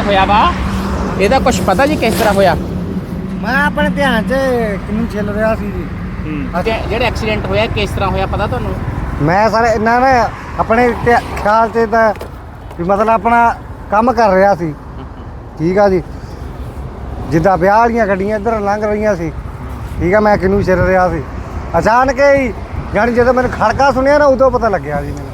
Accident ਹੋਇਆ ਵਾ। ਇਹਦਾ ਕੁਝ ਪਤਾ ਜੀ ਕਿਸ ਤਰ੍ਹਾਂ ਹੋਇਆ? ਮੈਂ ਆਪਣੇ ਧਿਆਨ 'ਚ ਕਿਨੂੰ ਛਿਲ ਰਿਹਾ ਸੀ ਜੀ। ਤੇ ਜਿਹੜਾ ਐਕਸੀਡੈਂਟ ਹੋਇਆ ਕਿਸ ਤਰ੍ਹਾਂ ਹੋਇਆ ਪਤਾ ਤੁਹਾਨੂੰ? ਮੈਂ ਸਰ ਇਹਨਾਂ ਨੇ ਆਪਣੇ ਧਿਆ- ਖਿਆਲ 'ਚ ਤਾਂ ਵੀ ਮਤਲਬ ਆਪਣਾ ਕੰਮ ਕਰ ਰਿਹਾ ਸੀ। ਠੀਕ ਆ ਜੀ। ਜਿੱਦਾਂ ਵਿਆਹ ਵਾਲੀਆਂ ਗੱਡੀਆਂ ਇੱਧਰ ਲੰਘ ਰਹੀਆਂ ਸੀ। ਠੀਕ ਆ ਮੈਂ ਕਿਨੂੰ ਛਿਲ ਰਿਹਾ ਸੀ। ਅਚਾਨਕ ਹੀ ਜਾਣੀ ਜਦੋਂ ਮੈਨੂੰ ਖੜਕਾ ਸੁਣਿਆ ਨਾ ਉਦੋਂ ਪਤਾ ਲੱਗਿਆ ਜੀ ਮੈਨੂੰ।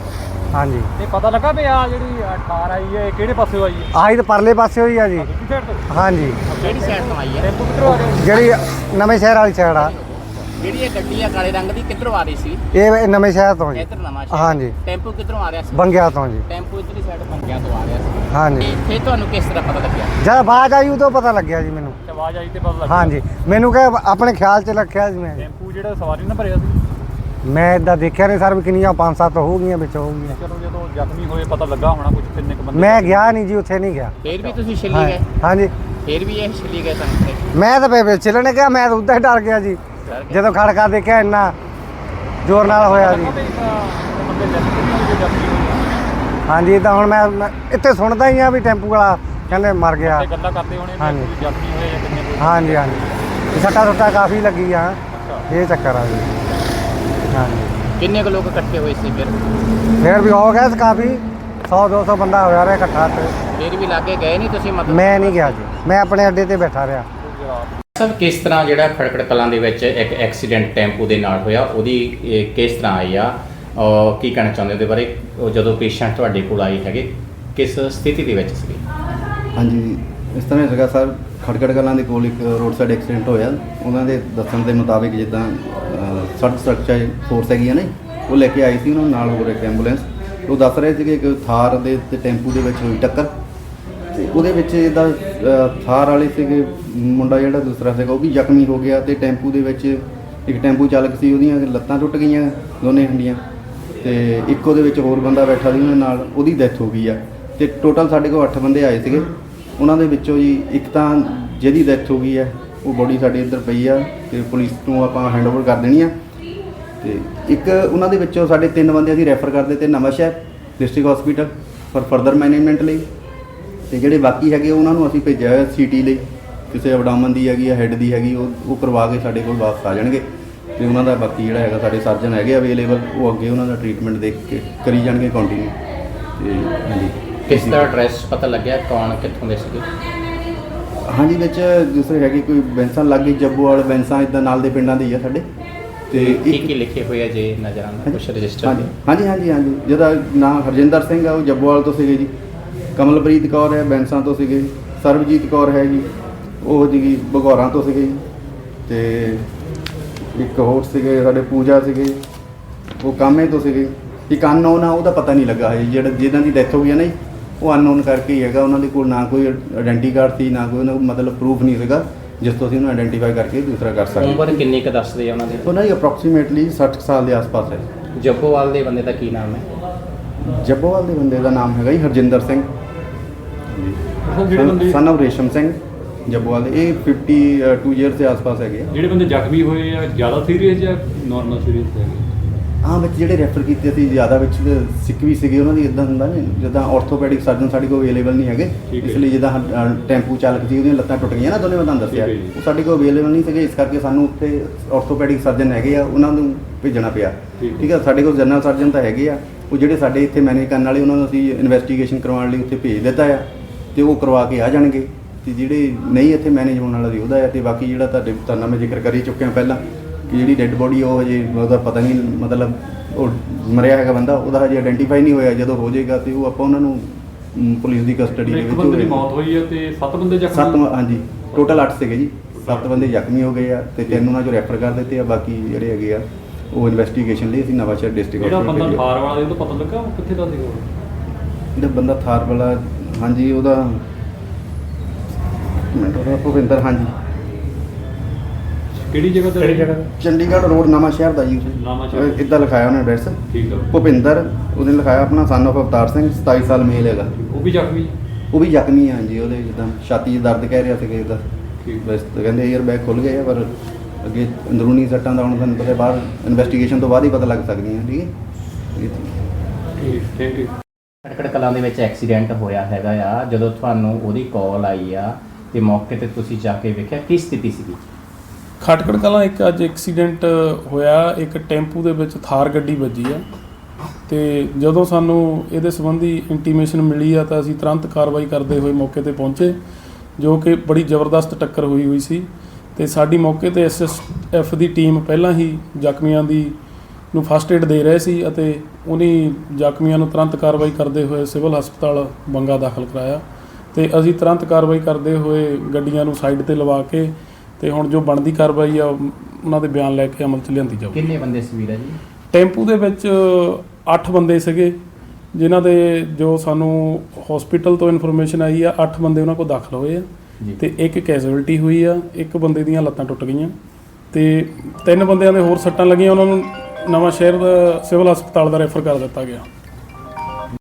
ਹਾਂਜੀ। ਤੇ ਪਤਾ ਲੱਗਾ ਵੀ ਆ ਜਿਹੜੀ ਠਾਰ ਆਈ ਹੈ ਇਹ ਕਿਹੜੇ ਪਾਸੇ ਆਈ ਹੈ? ਆਹੀ ਤਾਂ ਪਰਲੇ ਪਾਸੇ ਹੋਈ ਆ ਜੀ। ਦੂਜੀ ਸਾਈਡ ਤੋਂ ਹਾਂਜੀ। ਕਿਹੜੀ ਸਾਈਡ ਤੋਂ ਆਈ ਹੈ? ਟੈਂਪੂ ਕਿੱਧਰੋਂ ਆ ਰਿਹਾ? ਜਿਹੜੀ ਨਵੇਂ ਸ਼ਹਿਰ ਵਾਲੀ ਸਾਈਡ ਆ। ਜਿਹੜੀ ਇਹ ਗੱਡੀ ਆ ਕਾਲੇ ਰੰਗ ਦੀ ਕਿੱਧਰੋਂ ਆ ਰਹੀ ਸੀ? ਇਹ ਨਵੇਂ ਸ਼ਹਿਰ ਤੋਂ ਜੀ। ਇੱਧਰ ਨਵਾਂ ਸ਼ਹਿਰ। ਹਾਂਜੀ। ਟੈਂਪੂ ਕਿੱਧਰੋਂ ਆ ਰਿਹਾ ਸੀ? ਬੰਗਿਆ ਤੋਂ ਜੀ। ਟੈਂਪੂ ਇੱਧਰਲੀ ਸਾਈਡ ਬੰਗਿਆ ਤੋਂ ਆ ਰਿਹਾ ਸੀ। ਹਾਂਜੀ। ਤੇ ਫਿਰ ਤੁਹਾਨੂੰ ਕਿਸ ਤਰ੍ਹਾਂ ਪਤਾ ਲੱਗਿਆ? ਜਦ ਆਵਾਜ਼ ਆਈ ਉਦੋਂ ਪਤਾ ਲੱਗਿਆ ਜੀ ਮੈਨੂੰ। ਤੇ ਆਵਾਜ਼ ਆਈ ਤੇ ਪਤਾ ਲੱਗਾ ਹਾਂਜੀ। ਮੈਨੂੰ ਕਹੇ ਆਪਣੇ ਖਿਆਲ 'ਚ ਰੱਖਿਆ ਜੀ ਮੈਂ। ਟੈਂਪੂ ਜਿਹੜਾ ਸਵਾਰੀ ਨਾ ਭਰਿਆ ਸੀ। ਮੈਂ ਇਦਾਂ ਦੇਖਿਆ ਨਹੀਂ ਸਰ ਵੀ ਕਿੰਨੀਆਂ ਪੰਜ ਸੱਤ ਹੋ ਗਈਆਂ ਵਿੱਚ ਹੋ ਗਈਆਂ ਚਲੋ ਜਦੋਂ ਜ਼ਖਮੀ ਹੋਏ ਪਤਾ ਲੱਗਾ ਹੋਣਾ ਕੁਝ ਕਿੰਨੇ ਕੁ ਬੰਦੇ ਮੈਂ ਗਿਆ ਨਹੀਂ ਜੀ ਉੱਥੇ ਨਹੀਂ ਗਿਆ। ਫਿਰ ਵੀ ਤੁਸੀਂ ਛਿੱਲੀ ਹਾਂ- ਗਏ? ਹਾਂਜੀ। ਫਿਰ ਵੀ ਇਹ ਛਿੱਲੀ ਗਏ ਤੁਹਾਨੂੰ ਤੇ ਮੈਂ ਤਾਂ ਬੇਬੇ ਚਿਲਣ ਗਿਆ ਮੈਂ ਤਾਂ ਉੱਦਾਂ ਹੀ ਡਰ ਗਿਆ ਜੀ। ਡਰ ਗਏ। ਜਦੋਂ ਖੜਕਾ ਦੇਖਿਆ ਇੰਨਾ ਜ਼ੋਰ ਨਾਲ ਹੋਇਆ ਜੀ। ਬੰਦੇ ਜ਼ਖਮੀ ਹੋਏ ਜੋ ਜ਼ਖਮੀ ਹੋਏ। ਹਾਂਜੀ ਤਾਂ ਹੁਣ ਮੈਂ ਮੈਂ ਇੱਥੇ ਸੁਣਦਾ ਹੀ ਆ ਵੀ ਟੈਂਪੂ ਵਾਲਾ ਕਹਿੰਦੇ ਮਰ ਗਿਆ। ਤੇ ਗੱਲਾਂ ਕਰਦੇ ਹੋਣੇ ਹਾਂਜੀ। ਵੀ ਕੋਈ ਜ਼ਖਮੀ ਹੋਏ ਜਾਂ ਕਿੰਨੇ ਕੋਈ ਹਾਂਜੀ ਹਾਂਜੀ। ਤੇ ਸੱਟਾ ਸੁੱਟਾ ਕਾਫੀ ਲੱਗੀ ਆ ਇਹ ਚੱਕਰ ਆ ਜੀ। ਹਾਂਜੀ। ਕਿੰਨੇ ਕੁ ਲੋਕ ਇਕੱਠੇ ਹੋਏ ਸੀ ਫਿਰ? ਫੇਰ ਵੀ ਹੋ ਗਿਆ ਸੀ ਕਾਫੀ। 100 200 ਬੰਦਾ ਹੋਇਆ ਰਿਹਾ ਇਕੱਠਾ ਤੇ। ਫਿਰ ਵੀ ਲਾਗੇ ਗਏ ਨਹੀਂ ਤੁਸੀਂ ਮਤਲਬ? ਮੈਂ ਨਹੀਂ ਗਿਆ ਜੀ। ਮੈਂ ਆਪਣੇ ਅੱਡੇ ਤੇ ਬੈਠਾ ਰਿਹਾ। ਸਭ ਕਿਸ ਤਰ੍ਹਾਂ ਜਿਹੜਾ ਖੜਕੜ ਕਲਾਂ ਦੇ ਵਿੱਚ ਇੱਕ ਐਕਸੀਡੈਂਟ ਟੈਂਪੂ ਦੇ ਨਾਲ ਹੋਇਆ ਉਹਦੀ ਕਿਸ ਤਰ੍ਹਾਂ ਆਈ ਆ? ਔਰ ਕੀ ਕਹਿਣਾ ਚਾਹੁੰਦੇ ਉਹਦੇ ਬਾਰੇ? ਉਹ ਜਦੋਂ ਪੇਸ਼ੈਂਟ ਤੁਹਾਡੇ ਕੋਲ ਆਏ ਹੈਗੇ ਕਿਸ ਸਥਿਤੀ ਦੇ ਵਿੱਚ ਸੀਗੇ? ਹਾਂਜੀ ਇਸ ਤਰ੍ਹਾਂ ਸੀਗਾ ਸਰ। ਖੜਕੜ ਕਲਾਂ ਦੇ ਕੋਲ ਇੱਕ ਰੋਡ ਸਾਈਡ ਐਕਸੀਡੈਂਟ ਹੋਇਆ। ਉਹਨਾਂ ਦੇ ਦੱਸਣ ਦੇ ਮੁਤਾਬਿਕ ਜਿੱਦਾਂ ਸੜਕ ਸੁਰੱਖਿਆ ਫੋਰਸ ਹੈਗੀ ਆ ਨਾ ਉਹ ਲੈ ਕੇ ਆਈ ਸੀ ਉਹਨਾਂ ਨਾਲ ਹੋਰ ਇੱਕ ਐਂਬੂਲੈਂਸ ਉਹ ਦੱਸ ਰਹੇ ਸੀਗੇ ਕਿ ਥਾਰ ਦੇ ਤੇ ਟੈਂਪੂ ਦੇ ਵਿੱਚ ਹੋਈ ਟੱਕਰ। ਤੇ ਉਹਦੇ ਵਿੱਚ ਇਹਦਾ ਥਾਰ ਵਾਲੇ ਸੀਗੇ, ਮੁੰਡਾ ਜਿਹੜਾ ਦੂਸਰਾ ਸੀਗਾ, ਉਹ ਵੀ ਜ਼ਖਮੀ ਹੋ ਗਿਆ ਤੇ ਟੈਂਪੂ ਦੇ ਵਿੱਚ ਇੱਕ ਟੈਂਪੂ ਚਾਲਕ ਸੀ, ਉਹਦੀਆਂ ਲੱਤਾਂ ਟੁੱਟ ਗਈਆਂ, ਦੋਨੇ ਹੰਡੀਆਂ। ਤੇ ਇੱਕ ਉਹਦੇ ਵਿੱਚ ਹੋਰ ਬੰਦਾ ਬੈਠਾ ਸੀ ਉਹਨਾਂ ਨਾਲ ਉਹਦੀ ਡੈਥ ਹੋ ਗਈ ਆ। ਤੇ ਟੋਟਲ ਸਾਡੇ ਕੋਲ 8 ਬੰਦੇ ਆਏ ਸੀਗੇ। ਉਹਨਾਂ ਦੇ ਵਿੱਚੋਂ ਜੀ ਇੱਕ ਤਾਂ ਜਿਹਦੀ ਡੈਥ ਹੋ ਗਈ ਹੈ ਉਹ ਬੋਡੀ ਸਾਡੇ ਇੱਧਰ ਪਈ ਆ ਤੇ ਪੁਲਿਸ ਨੂੰ ਆਪਾਂ ਹੈਂਡਓਵਰ ਕਰ ਦੇਣੀ ਆ। ਤੇ ਇੱਕ ਉਹਨਾਂ ਦੇ ਵਿੱਚੋਂ ਸਾਡੇ ਤਿੰਨ ਬੰਦੇ ਅਸੀਂ ਰੈਫਰ ਕਰ ਦਿੱਤੇ ਨਵਾਂ ਸ਼ਹਿਰ district hospital for further management ਲਈ। ਤੇ ਜਿਹੜੇ ਬਾਕੀ ਹੈਗੇ ਉਹਨਾਂ ਨੂੰ ਅਸੀਂ ਭੇਜਿਆ ਹੋਇਆ ਸੀਟੀ ਲਈ। ਕਿਸੇ ਅਬਡਾਮਨ ਦੀ ਹੈਗੀ ਆ ਹੈੱਡ ਦੀ ਹੈਗੀ, ਉਹ ਉਹ ਕਰਵਾ ਕੇ ਸਾਡੇ ਕੋਲ ਵਾਪਸ ਆ ਜਾਣਗੇ। ਤੇ ਉਹਨਾਂ ਦਾ ਬਾਕੀ ਜਿਹੜਾ ਹੈਗਾ ਸਾਡੇ ਸਰਜਨ ਹੈਗੇ ਅਵੇਲੇਬਲ ਉਹ ਅੱਗੇ ਉਹਨਾਂ ਦਾ ਟ੍ਰੀਟਮੈਂਟ ਦੇਖ ਕੇ ਕਰੀ ਜਾਣਗੇ ਕੰਟੀਨਿਊ ਤੇ ਹਾਂਜੀ। ਕਿਸ ਦਾ ਐਡਰੈਸ ਪਤਾ ਲੱਗਿਆ, ਕੌਣ ਕਿੱਥੋਂ ਦੇ ਸੀਗੇ? ਹਾਂਜੀ ਵਿੱਚ ਦੂਸਰੇ ਹੈਗੇ ਕੋਈ ਬੈਂਸਾਂ ਲੱਗੇ ਜੱਬੋਵਾਲ ਬੈਂਸਾਂ ਇਦਾਂ ਨਾਲ ਦੇ ਪਿੰਡਾਂ ਦੇ ਹੀ ਆ ਸਾਡੇ। ਤੇ ਕੀ ਇੱਕ ਕੀ ਲਿਖੇ ਹੋਏ ਆ ਜੇ ਨਜ਼ਰ ਆਉਂਦਾ ਕੁਝ ਰਜਿਸਟਰ ਹਾਂਜੀ ਹਾਂਜੀ ਹਾਂਜੀ ਹਾਂਜੀ। ਜਿਹਦਾ ਨਾਮ ਹਰਜਿੰਦਰ ਸਿੰਘ ਆ ਉਹ ਜੱਬੋਵਾਲ ਤੋਂ ਸੀਗੇ ਜੀ। ਕਮਲਪ੍ਰੀਤ ਕੌਰ ਹੈ ਬੈਂਸਾਂ ਤੋਂ ਸੀਗੇ ਸਰਬਜੀਤ ਕੌਰ ਹੈ ਜੀ। ਉਹ ਜੀ ਬਗੌਰਾਂ ਤੋਂ ਸੀਗੇ ਜੀ। ਤੇ ਇੱਕ ਹੋਰ ਸੀਗੇ ਸਾਡੇ ਪੂਜਾ ਸੀਗੇ। ਉਹ ਕਾਮੇ ਤੋਂ ਸੀਗੇ ਇੱਕ ਅਨਨੋਨ ਆ ਉਹਦਾ ਪਤਾ ਨਹੀਂ ਲੱਗਾ ਹੈ ਜਿਹੜਾ ਜਿਹਨਾਂ ਦੀ ਡੈਥ ਹੋ ਗਈ ਹੈ ਨਾ ਜੀ। ਉਹ ਅਨਨੋਨ ਕਰਕੇ ਹੀ ਹੈਗਾ। ਉਹਨਾਂ ਦੇ ਕੋਲ ਨਾ ਕੋਈ ਆਇਡੈਂਟੀ ਕਾਰਡ ਸੀ ਨਾ ਕੋਈ ਉਹਨਾਂ ਕੋਲ ਮਤਲਬ ਪ੍ਰੂਫ ਨਹੀਂ ਸੀਗਾ ਜਿਸ ਤੋਂ ਅਸੀਂ ਉਹਨੂੰ ਆਇਡੈਂਟੀਫਾਈ ਕਰਕੇ ਦੂਸਰਾ ਕਰ ਸਕਦੇ ਉਮਰ ਕਿੰਨੀ ਕੁ ਦੱਸਦੇ ਆ ਉਹਨਾਂ ਦੀ? ਉਹਨਾਂ ਦੀ ਅਪਰੋਕਸੀਮੇਟਲੀ 60 ਕੁ ਸਾਲ ਦੇ ਆਸ-ਪਾਸ ਹੈ। ਜੱਬੋਵਾਲ ਦੇ ਬੰਦੇ ਦਾ ਕੀ ਨਾਮ ਹੈ? ਜੱਬੋਵਾਲ ਦੇ ਬੰਦੇ ਦਾ ਨਾਮ ਹੈਗਾ ਜੀ ਹਰਜਿੰਦਰ ਸਿੰਘ। ਬੰਦੇ ਸਨ of ਰੇਸ਼ਮ ਸਿੰਘ ਜੱਬੋਵਾਲ ਦੇ। ਇਹ 52 ਇਅਰਸ ਦੇ ਆਸ-ਪਾਸ ਹੈਗੇ ਆ। ਜਿਹੜੇ ਬੰਦੇ ਜ਼ਖਮੀ ਹੋਏ ਆ ਜ਼ਿਆਦਾ ਸੀਰੀਅਸ ਜਾਂ ਨਾਰਮਲ ਸੀਰੀਅਸ ਹੈਗੇ? ਹਾਂ ਵਿੱਚ ਜਿਹੜੇ ਰੈਫਰ ਕੀਤੇ ਸੀ ਜ਼ਿਆਦਾ ਵਿੱਚ ਸਿੱਖ ਵੀ ਸੀਗੇ ਉਹਨਾਂ ਦੀ ਇਦਾਂ ਹੁੰਦਾ ਨੇ ਜਿੱਦਾਂ ਆਰਥੋਪੈਡਿਕ ਸਰਜਨ ਸਾਡੇ ਕੋਲ ਅਵੇਲੇਬਲ ਨਹੀਂ ਹੈਗੇ ਇਸ ਲਈ ਜਿੱਦਾਂ ਟੈਂਪੂ ਚਾਲਕ ਸੀ ਉਹਦੀਆਂ ਲੱਤਾਂ ਟੁੱਟ ਗਈਆਂ ਨਾ ਦੋਨੇ ਮੈਂ ਤੁਹਾਨੂੰ ਦੱਸਿਆ। ਉਹ ਸਾਡੇ ਕੋਲ ਅਵੇਲੇਬਲ ਨਹੀਂ ਸੀਗੇ ਇਸ ਕਰਕੇ ਸਾਨੂੰ ਉੱਥੇ ਆਰਥੋਪੈਡਿਕ ਸਰਜਨ ਹੈਗੇ ਆ ਉਹਨਾਂ ਨੂੰ ਭੇਜਣਾ ਪਿਆ। ਠੀਕ। ਹੈ। ਸਾਡੇ ਕੋਲ ਜਨਰਲ ਸਰਜਨ ਤਾਂ ਹੈਗੇ ਆ। ਉਹ ਜਿਹੜੇ ਸਾਡੇ ਇੱਥੇ ਮੈਨੇਜ ਕਰਨ ਵਾਲੇ ਉਹਨਾਂ ਨੂੰ ਅਸੀਂ ਇਨਵੈਸਟੀਗੇਸ਼ਨ ਕਰਵਾਉਣ ਲਈ ਉੱਥੇ ਭੇਜ ਦਿੱਤਾ ਆ ਤੇ ਉਹ ਕਰਵਾ ਕੇ ਆ ਜਾਣਗੇ। ਤੇ ਜਿਹੜੇ ਨਹੀਂ ਇੱਥੇ ਮੈਨੇਜ ਹੋਣ ਵਾਲਾ ਸੀ ਉਹਦਾ ਆ ਤੇ ਬਾਕੀ ਜਿਹੜਾ ਤੁਹਾਡੇ ਤੁਹਾਨੂੰ ਮੈਂ ਜ਼ਿਕਰ ਕਰੀ ਚੁੱਕਿਆ ਪਹਿਲਾਂ। ਕਿ ਜਿਹੜੀ ਡੈੱਡ ਬੋਡੀ ਉਹ ਹਜੇ ਉਹਦਾ ਪਤਾ ਨਹੀਂ ਮਤਲਬ ਉਹ ਮਰਿਆ ਹੈਗਾ ਬੰਦਾ ਉਹਦਾ ਹਜੇ ਆਇਡੈਂਟੀਫਾਈ ਨਹੀਂ ਹੋਇਆ ਜਦੋਂ ਹੋ ਜਾਏਗਾ ਤੇ ਉਹ ਆਪਾਂ ਉਹਨਾਂ ਨੂੰ ਪੁਲਿਸ ਦੀ ਕਸਟਡੀ ਦੇ ਇੱਕ ਵਿੱਚ ਬੰਦੇ ਦੀ। ਮੌਤ ਹੋਈ ਹੈ ਤੇ ਸੱਤ ਬੰਦੇ ਜ਼ਖਮੀ ਸੱਤ ਮ- ਹਾਂਜੀ ਟੋਟਲ 8 ਸੀਗੇ ਜੀ ਸੱਤ ਬੰਦੇ ਜ਼ਖਮੀ ਹੋ ਗਏ ਆ ਤੇ ਤਿੰਨ ਉਹਨਾਂ ਚੋਂ ਰੈਫਰ ਕਰ ਦਿੱਤੇ ਆ ਬਾਕੀ ਜਿਹੜੇ ਹੈਗੇ ਆ ਉਹ ਇਨਵੈਸਟੀਗੇਸ਼ਨ ਲਈ ਅਸੀਂ ਨਵਾਂਸ਼ਹਿਰ ਡਿਸਟ੍ਰਿਕਟ ਜਿਹੜਾ ਬੰਦਾ ਠਾਰ ਵਾਲਾ ਉਹਦਾ ਪਤਾ ਲੱਗਾ ਉਹ ਕਿੱਥੇ ਦਾ ਸੀ ਉਹ? ਜਿਹੜਾ ਬੰਦਾ ਥਾਰ ਵਾਲਾ ਹਾਂਜੀ ਉਹਦਾ ਮਿੰਟ ਉਹਦਾ ਭੁਪਿੰਦਰ ਹਾਂਜੀ। ਕਿਹੜੀ ਜਗ੍ਹਾ ਤੇ ਕਿਹੜੀ ਜਗ੍ਹਾ ਚੰਡੀਗੜ੍ਹ ਰੋਡ ਨਵਾਂ ਸ਼ਹਿਰ ਦਾ ਜੀ ਨਵਾਂ ਸ਼ਹਿਰ। ਇਦਾਂ ਲਿਖਾਇਆ ਉਹਨੇ ਐਡਰੈਸ ਠੀਕ ਆ। ਭੁਪਿੰਦਰ ਉਹਨੇ ਲਿਖਾਇਆ ਆਪਣਾ ਸਨ of ਅਵਤਾਰ ਸਿੰਘ 27 ਸਾਲ ਮੇਲ ਹੈਗਾ। ਉਹ ਵੀ ਜ਼ਖਮੀ? ਉਹ ਵੀ ਜ਼ਖਮੀ ਆ ਜੀ ਉਹਦੇ ਜਿੱਦਾਂ ਛਾਤੀ 'ਚ ਦਰਦ ਕਹਿ ਰਿਹਾ ਸੀਗਾ ਇਹਦਾ ਠੀਕ। ਬਸ ਤਾਂ ਕਹਿੰਦੇ 에ਅਰ ਬੈਗ ਖੁੱਲ ਗਏ ਆ ਪਰ ਅੱਗੇ ਅੰਦਰੂਨੀ ਸੱਟਾਂ ਦਾ ਹੁਣ ਤੁਹਾਨੂੰ ਪਤਾ ਬਾਹਰ ਇਨਵੈਸਟੀਗੇਸ਼ਨ ਤੋਂ ਬਾਅਦ ਹੀ ਪਤਾ ਲੱਗ ਸਕਦੀਆਂ ਠੀਕ ਹੈ? ਇਹ ਤਾਂ- ਠੀਕ ਥੈਂਕ ਯੂ ਖਟਕੜ ਕਲਾਂ ਦੇ ਵਿੱਚ ਐਕਸੀਡੈਂਟ ਹੋਇਆ ਹੈਗਾ ਆ ਜਦੋਂ ਤੁਹਾਨੂੰ ਉਹਦੀ ਕਾਲ ਆਈ ਆ ਤੇ ਮੌਕੇ ਤੇ ਤੁਸੀਂ ਜਾ ਕੇ ਵੇਖਿਆ ਕੀ ਸਥਿਤੀ ਸੀਗੀ? ਖਟਕੜ ਕਲਾਂ ਇੱਕ ਅੱਜ ਐਕਸੀਡੈਂਟ ਹੋਇਆ, ਇੱਕ ਟੈਂਪੂ ਦੇ ਵਿੱਚ ਥਾਰ ਗੱਡੀ ਵੱਜੀ ਆ। ਤੇ ਜਦੋਂ ਸਾਨੂੰ ਇਹਦੇ ਸੰਬੰਧੀ ਇੰਟੀਮੇਸ਼ਨ ਮਿਲੀ ਆ, ਤਾਂ ਅਸੀਂ ਤੁਰੰਤ ਕਾਰਵਾਈ ਕਰਦੇ ਹੋਏ ਮੌਕੇ ਤੇ ਪਹੁੰਚੇ, ਜੋ ਕਿ ਬੜੀ ਜ਼ਬਰਦਸਤ ਟੱਕਰ ਹੋਈ ਹੋਈ ਸੀ। ਤੇ ਸਾਡੀ ਮੌਕੇ ਤੇ ਐਸਐਸਐਫ ਦੀ ਟੀਮ ਪਹਿਲਾਂ ਹੀ ਜ਼ਖਮੀਆਂ ਦੀ ਨੂੰ ਫਸਟ ਏਡ ਦੇ ਰਹੇ ਸੀ ਅਤੇ ਉਹਨੀ ਜ਼ਖਮੀਆਂ ਨੂੰ ਤੁਰੰਤ ਕਾਰਵਾਈ ਕਰਦੇ ਹੋਏ ਸਿਵਲ ਹਸਪਤਾਲ ਬੰਗਾ ਦਾਖਲ ਕਰਾਇਆ। ਤੇ ਅਸੀਂ ਤੁਰੰਤ ਕਾਰਵਾਈ ਕਰਦੇ ਹੋਏ ਗੱਡੀਆਂ ਨੂੰ ਸਾਈਡ ਤੇ ਲਵਾ ਕੇ ਤੇ ਹੁਣ ਜੋ ਬਣਦੀ ਕਾਰਵਾਈ ਆ ਉਹਨਾਂ ਦੇ ਬਿਆਨ ਲੈ ਕੇ ਅਮਲ ਚ ਲਿਆਂਦੀ ਜਾਊਗੀ। ਕਿੰਨੇ ਬੰਦੇ ਸੀ ਵੀਰਾ ਜੀ? ਟੈਂਪੂ ਦੇ ਵਿੱਚ 8 ਬੰਦੇ ਸੀਗੇ ਜਿਨ੍ਹਾਂ ਦੇ ਜੋ ਸਾਨੂੰ ਹਸਪੀਟਲ ਤੋਂ ਇਨਫੋਰਮੇਸ਼ਨ ਆਈ ਆ 8 ਬੰਦੇ ਉਹਨਾਂ ਕੋਲ ਦਾਖਲ ਹੋਏ ਆ। ਤੇ ਇੱਕ ਕੈਜੂਅਲਟੀ ਹੋਈ ਆ ਇੱਕ ਬੰਦੇ ਦੀਆਂ ਲੱਤਾਂ ਟੁੱਟ ਗਈਆਂ। ਤੇ ਤਿੰਨ ਬੰਦਿਆਂ ਦੇ ਹੋਰ ਸੱਟਾਂ ਲੱਗੀਆਂ ਉਹਨਾਂ ਨੂੰ ਨਵਾਂ ਸ਼ਹਿਰ ਦਾ ਸਿਵਲ ਹਸਪਤਾਲ ਦਾ ਰੈਫਰ ਕਰ ਦਿੱਤਾ ਗਿਆ।